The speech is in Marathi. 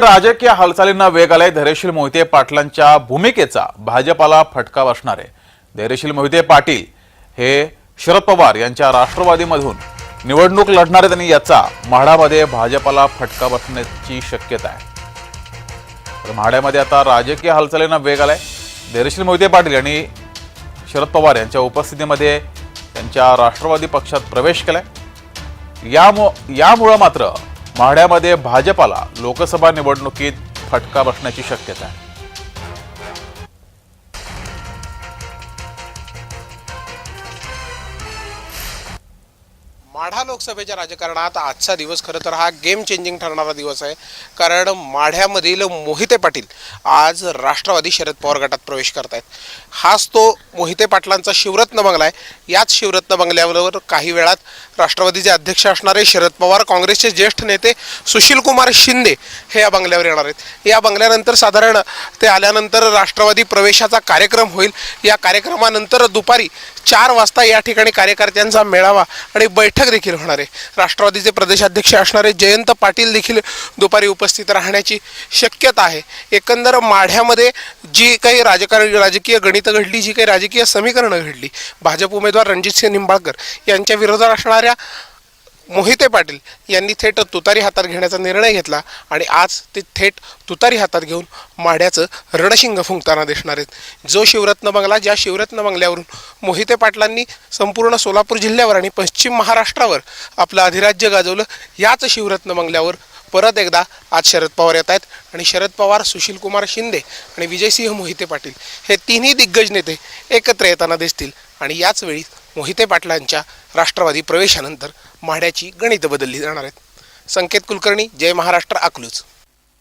राजकीय हालचालींना वेग आलाय. धैर्यशील मोहिते पाटलांच्या भूमिकेचा भाजपाला फटका बसणार आहे. धैर्यशील मोहिते पाटील हे शरद पवार यांच्या राष्ट्रवादीमधून निवडणूक लढणार आहेत आणि याचा म्हाडामध्ये भाजपाला फटका बसण्याची शक्यता आहे. तर म्हाड्यामध्ये आता राजकीय हालचालींना वेग आलाय. धैर्यशील मोहिते पाटील यांनी शरद पवार यांच्या उपस्थितीमध्ये त्यांच्या राष्ट्रवादी पक्षात प्रवेश केलाय. यामुळं मात्र माढ्यामध्ये भाजपाला लोकसभा निवडणुकीत फटका बसण्याची शक्यता आहे. माढा लोकसभेच्या राजकारणात आजचा दिवस खरं तर हा गेम चेंजिंग ठरणारा दिवस आहे. कारण माढ्यामधील मोहिते पाटील आज राष्ट्रवादी शरद पवार गटात प्रवेश करत आहेत हाच तो मोहिते पाटलांचा शिवरत्न बंगला आहे याच शिवरत्न बंगल्यावर काही वेळात राष्ट्रवादीचे अध्यक्ष असणारे शरद पवार काँग्रेसचे ज्येष्ठ नेते सुशीलकुमार शिंदे हे या बंगल्यावर येणार आहेत. या बंगल्यानंतर साधारण ते आल्यानंतर राष्ट्रवादी प्रवेशाचा कार्यक्रम होईल. या कार्यक्रमानंतर दुपारी चार वाजता या ठिकाणी कार्यकर्त्यांचा मेळावा आणि बैठक देखील होणार आहे. राष्ट्रवादीचे प्रदेशाध्यक्ष असणारे जयंत पाटील देखील दुपारी उपस्थित राहण्याची शक्यता आहे. एकंदर माढ्यामध्ये जी काही राजकारण राजकीय गणितं घडली जी काही राजकीय समीकरणं घडली भाजप उमेदवार रणजितसिंह निंबाळकर यांच्या विरोधात असणाऱ्या मोहिते पाटील यांनी थेट तुतारी हातात घेण्याचा निर्णय घेतला आणि आज ते थेट तुतारी हातात घेऊन माढ्याचं रणशिंग फुंकताना दिसणार आहेत. जो शिवरत्न बंगला ज्या शिवरत्न बंगल्यावरून मोहिते पाटलांनी संपूर्ण सोलापूर जिल्ह्यावर आणि पश्चिम महाराष्ट्रावर आपलं अधिराज्य गाजवलं याच शिवरत्न बंगल्यावर परत एकदा आज शरद पवार येत आहेत. आणि शरद पवार सुशीलकुमार शिंदे आणि विजयसिंह मोहिते पाटील हे तिन्ही दिग्गज नेते एकत्र येताना दिसतील. आणि याच वेळी मोहिते पाटलांच्या राष्ट्रवादी प्रवेशानंतर माढ्याची गणितं बदलली जाणार आहेत. संकेत कुलकर्णी जय महाराष्ट्र अकलूज.